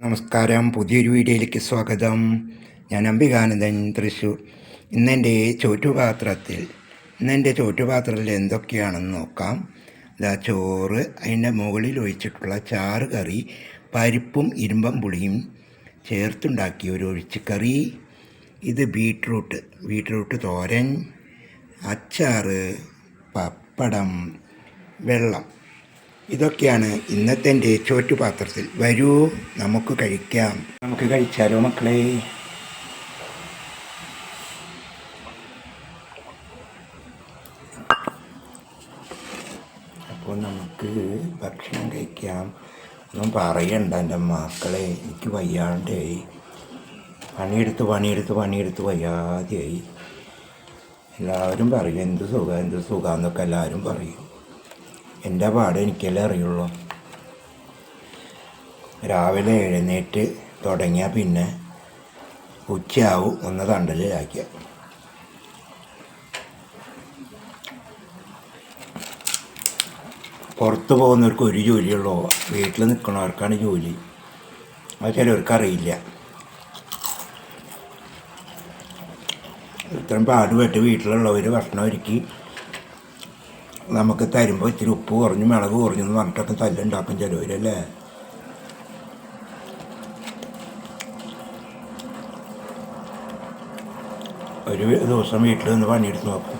നമസ്കാരം. പുതിയൊരു വീഡിയോയിലേക്ക് സ്വാഗതം. ഞാൻ അംബികാനന്ദൻ തൃശ്ശൂർ ഇന്നെന്റെ ചോറ്റുപാത്രത്തിൽ ഇന്നെന്റെ ചോറ്റുപാത്രത്തിൽ എന്തൊക്കെയാണെന്ന് നോക്കാം. ഇതാ ചോറ് അതിന്റെ മുകളിൽ ഒഴിച്ചിട്ടുള്ള ചാറ് കറി പരിപ്പും ഇരുമ്പം പുളിയും ചേർത്തുണ്ടാക്കിയ ഒരു ഒഴിച്ചുകറി ഇത് ബീട്രൂട്ട് ബീട്രൂട്ട് തോരൻ അച്ചാറ് പപ്പടം വെള്ളം. ഇതൊക്കെയാണ് ഇന്നത്തെ എന്റെ ചോറ്റുപാത്രത്തിൽ വരൂ നമുക്ക് കഴിക്കാം. നമുക്ക് കഴിച്ചാലോ മക്കളെ? അപ്പോൾ നമുക്ക് ഭക്ഷണം കഴിക്കാം. ഒന്നും പറയണ്ട എന്റെ മക്കളെ എനിക്ക് വയ്യാണ്ടായി പണിയെടുത്ത് പണിയെടുത്ത് പണിയെടുത്ത് വയ്യാതെയായി എല്ലാവരും പറയും എന്ത് സുഖം എന്ത് സുഖം എന്നൊക്കെ എല്ലാവരും പറയും. എന്റെ പാട് എനിക്കല്ലേ അറിയുള്ളൂ. രാവിലെ എഴുന്നേറ്റ് തുടങ്ങിയാൽ പിന്നെ ഉച്ചയാവും ഒന്ന് തണ്ടലിലാക്കിയ. പുറത്ത് പോകുന്നവർക്ക് ഒരു ജോലിയുള്ളൂ. വീട്ടിൽ നിൽക്കുന്നവർക്കാണ് ജോലി. അത് ചിലവർക്ക് അറിയില്ല ഇത്രയും പാടുപെട്ട് വീട്ടിലുള്ളവർ ഭക്ഷണം ഒരുക്കി നമുക്ക് തരുമ്പോൾ ഇത്തിരി ഉപ്പ് കുറഞ്ഞു മിളക് കുറഞ്ഞു എന്ന് പറഞ്ഞിട്ടൊക്കെ തല്ലുണ്ടാക്കും ചിലവരല്ലേ ഒരു ദിവസം വീട്ടിൽ നിന്ന് പണിയെടുത്ത് നോക്കും.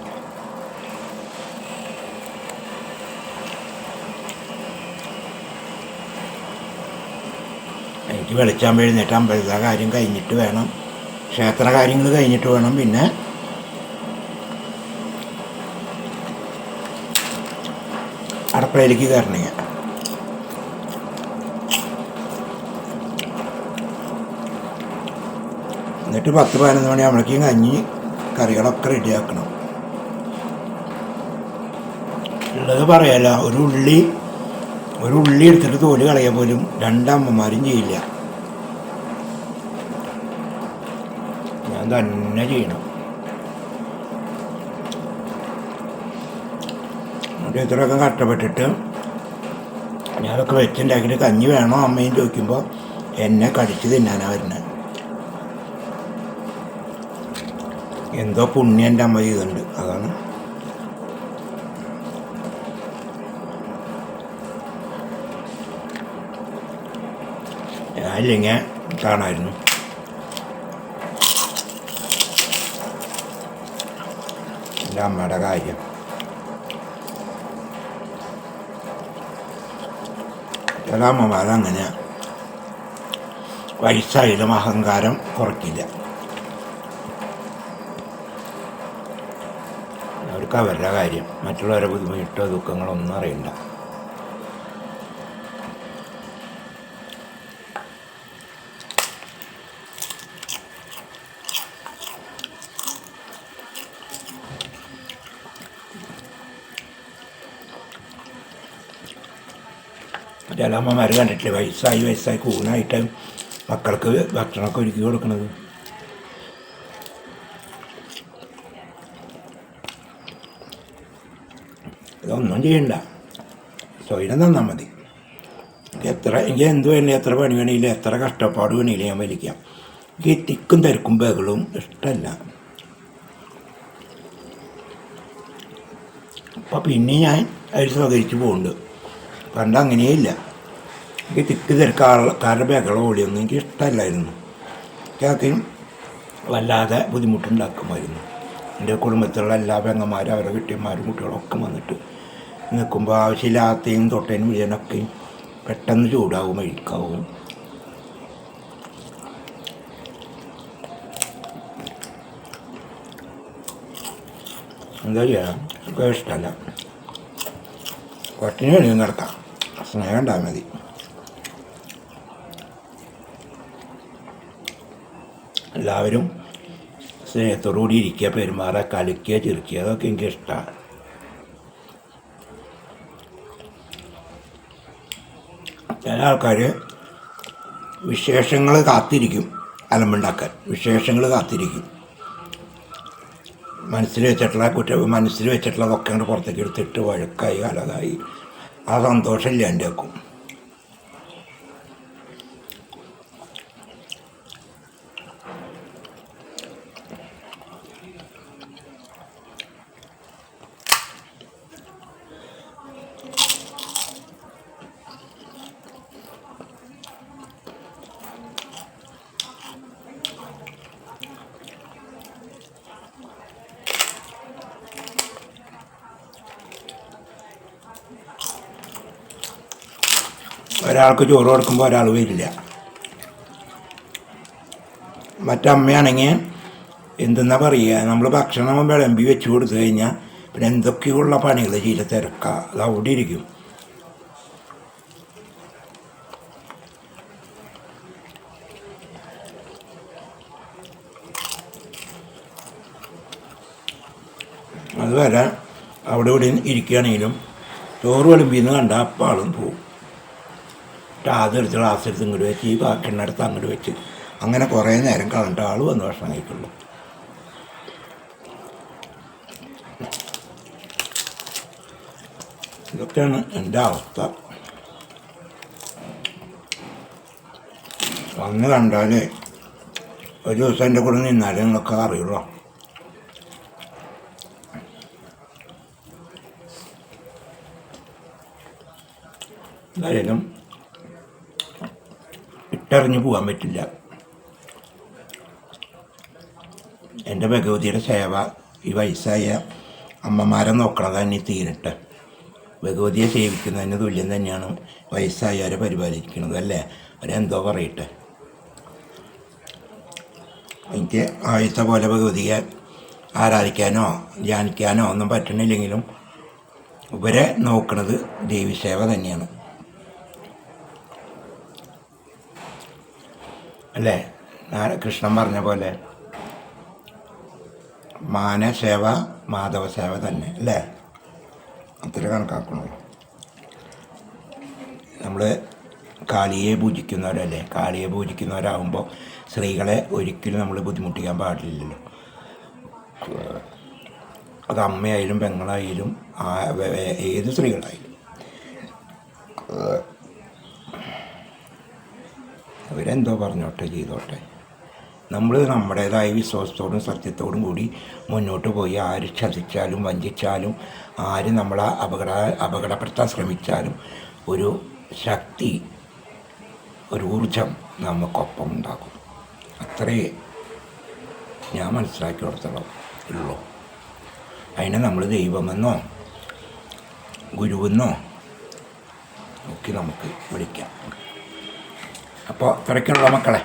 എനിക്ക് വെളിച്ചാൻ എഴുന്നേറ്റ് അമ്പലത്തെ കാര്യം കഴിഞ്ഞിട്ട് വേണം. ക്ഷേത്ര കാര്യങ്ങൾ കഴിഞ്ഞിട്ട് വേണം. പിന്നെ അടുക്കളയിലേക്ക് കയറണേ എന്നിട്ട് പത്ത് പതിനൊന്ന് മണിയാകുമ്പോഴേക്കും കഞ്ഞി കറികളൊക്കെ റെഡിയാക്കണം ഉള്ളത് പറയാലോ ഒരു ഉള്ളി ഒരു ഉള്ളി എടുത്തിട്ട് തോൽ കളയാൻ പോലും രണ്ടമ്മമാരും ചെയ്യില്ല. ഞാൻ തന്നെ ചെയ്യണം. എന്നിട്ട് ഇത്രയൊക്കെ കഷ്ടപ്പെട്ടിട്ട് ഞാനൊക്കെ വെച്ചുണ്ടാക്കിയിട്ട് കഞ്ഞി വേണോ അമ്മയും ചോദിക്കുമ്പോൾ എന്നെ കടിച്ച് തിന്നാനാണ് വരുന്നത് എന്തോ പുണ്യം എന്റെ അമ്മ ചെയ്തിട്ടുണ്ട്. അതാണ്. ഞാനില്ലെങ്കിൽ കാണായിരുന്നു എന്റെ അമ്മയുടെ കാര്യം. ചില അങ്ങനെ വയസ്സായാലും അഹങ്കാരം കുറയ്ക്കില്ല. അവർക്ക് അവരുടെ കാര്യം. മറ്റുള്ളവരെ ബുദ്ധിമുട്ടോ ദുഃഖങ്ങളൊന്നും അറിയണ്ട. ചില അമ്മമാർ കണ്ടിട്ടില്ലേ? വയസ്സായി വയസ്സായി കൂണായിട്ട് മക്കൾക്ക് ഭക്ഷണമൊക്കെ ഒരുക്കി കൊടുക്കുന്നത് ഇതൊന്നും ചെയ്യണ്ട. സ്വയം തന്നാൽ മതി. എത്ര എനിക്ക് എന്ത് വേണേലും എത്ര പണി വേണേലും എത്ര കഷ്ടപ്പാട് വേണേലും ഞാൻ വലിക്കാം. എനിക്ക് തിക്കും തിരക്കും ബഹളും ഇഷ്ടമല്ല അപ്പം പിന്നെ ഞാൻ അതിൽ സഹകരിച്ച് പോകുന്നുണ്ട് പണ്ട് അങ്ങനെയില്ല എനിക്ക് തിക്ക് തിരക്ക് ആൾക്കാരുടെ ബഹളം ഓടിയൊന്നും എനിക്ക് ഇഷ്ടമല്ലായിരുന്നു. എനിക്ക് വല്ലാതെ ബുദ്ധിമുട്ടുണ്ടാക്കുമായിരുന്നു. എന്റെ കുടുംബത്തിലുള്ള എല്ലാ പെങ്ങന്മാരും അവരുടെ കുട്ടിയന്മാരും കുട്ടികളൊക്കെ വന്നിട്ട് നിൽക്കുമ്പോൾ ആവശ്യമില്ലാത്തയും തൊട്ടേനും വീഴനൊക്കെയും പെട്ടെന്ന് ചൂടാവും അഴിക്കാവും എന്താ ചെയ്യാം? സുഖം ഇഷ്ടമല്ല. പട്ടിണി വേണമെങ്കിൽ നടക്കാം. സ്നേഹം ഉണ്ടാകും മതി. എല്ലാവരും സ്നേഹത്തോടുകൂടി ഇരിക്കുക പെരുമാറുക കളിക്കുക ചിരിക്കുക അതൊക്കെ എനിക്ക് ഇഷ്ടമാണ് ചില ആൾക്കാർ വിശേഷങ്ങൾ കാത്തിരിക്കും അലമ്പുണ്ടാക്കാൻ. വിശേഷങ്ങൾ കാത്തിരിക്കും. മനസ്സിൽ വെച്ചിട്ടുള്ള കുറ്റ മനസ്സിൽ വെച്ചിട്ടുള്ളതൊക്കെ അങ്ങോട്ട് പുറത്തേക്ക് എടുത്തിട്ട് വഴക്കായി അലതായി. ആ സന്തോഷം ഇല്ലാണ്ടാക്കും ഒരാൾക്ക് ചോറ് കൊടുക്കുമ്പോൾ ഒരാൾ വരില്ല. മറ്റമ്മയാണെങ്കിൽ എന്തെന്നാ പറയുക നമ്മൾ ഭക്ഷണം വിളമ്പി വെച്ച് കൊടുത്തു കഴിഞ്ഞാൽ പിന്നെ എന്തൊക്കെയുള്ള പണികൾ ചെയ്ത് തിരക്കുക അത് അവിടെ ഇരിക്കും. അതുവരെ അവിടെ ഇവിടെ ഇരിക്കുകയാണെങ്കിലും ചോറ് വിളമ്പിന്ന് കണ്ട അപ്പാളും പോകും അതെടുത്ത് ഗ്ലാസ് എടുത്ത് ഇങ്ങോട്ട് വെച്ച് ഈ ബാക്കിണ്ണടുത്ത് അങ്ങോട്ട് വെച്ച്. അങ്ങനെ കുറേ നേരം കളഞ്ഞിട്ട് ആൾ വന്ന് ഭക്ഷണം കഴിക്കുള്ളൂ. ഇതൊക്കെയാണ് എന്റെ അവസ്ഥ. വന്ന് കണ്ടാൽ ഒരു ദിവസം എന്റെ കൂടെ നിന്നാലേ നിങ്ങൾക്ക് അറിയുള്ളൂ. എന്തായാലും ഇട്ടെറിഞ്ഞ് പോകാൻ പറ്റില്ല. എന്റെ ഭഗവതിയുടെ സേവ ഈ വയസ്സായ അമ്മമാരെ നോക്കണത് തന്നെ തീരട്ടെ. ഭഗവതിയെ സേവിക്കുന്നതിന് തുല്യം തന്നെയാണ് വയസ്സായവരെ പരിപാലിക്കുന്നത് അല്ലേ? അവരെന്തോ പറയട്ടെ. എനിക്ക് ആയുധ പോലെ ഭഗവതിയെ ആരാധിക്കാനോ ധ്യാനിക്കാനോ ഒന്നും പറ്റണില്ലെങ്കിലും ഇവരെ നോക്കുന്നത് ദേവിസേവ തന്നെയാണ്. അല്ലേ? കൃഷ്ണൻ പറഞ്ഞ പോലെ. മാനസേവ മാധവ സേവ തന്നെ അല്ലേ? അത്ര കണക്കാക്കണു. നമ്മൾ കാളിയെ പൂജിക്കുന്നവരല്ലേ? കാളിയെ പൂജിക്കുന്നവരാകുമ്പോൾ സ്ത്രീകളെ ഒരിക്കലും നമ്മൾ ബുദ്ധിമുട്ടിക്കാൻ പാടില്ലല്ലോ. അത് അമ്മയായാലും പെങ്ങളായാലും ഏത് സ്ത്രീകളായാലും. അവരെന്തോ പറഞ്ഞോട്ടെ ചെയ്തോട്ടെ. നമ്മൾ നമ്മുടേതായ വിശ്വാസത്തോടും സത്യത്തോടും കൂടി മുന്നോട്ട് പോയി ആര് ചതിച്ചാലും വഞ്ചിച്ചാലും ആര് നമ്മളെ അപകട അപകടപ്പെടുത്താൻ ശ്രമിച്ചാലും ഒരു ശക്തി ഒരു ഊർജം നമുക്കൊപ്പം ഉണ്ടാകും. അത്രേ ഞാൻ മനസ്സിലാക്കി കൊടുത്തുള്ളൂ ഉള്ളൂ. അതിനെ നമ്മൾ ദൈവമെന്നോ ഗുരുവെന്നോ ഒക്കെ നമുക്ക് വിളിക്കാം. അപ്പോൾ ഇത്രയ്ക്കുള്ള മക്കളെ.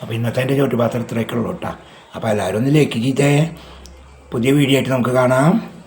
അപ്പോൾ ഇന്നത്തെ എന്റെ ചോട്ടുപാത്രം ഇത്രയൊക്കെ ഉള്ളൂ കേട്ടോ. അപ്പോൾ എല്ലാവരും ഒന്ന് ലൈക്ക് ചെയ്തേ. പുതിയ വീഡിയോ ആയിട്ട് നമുക്ക് കാണാം.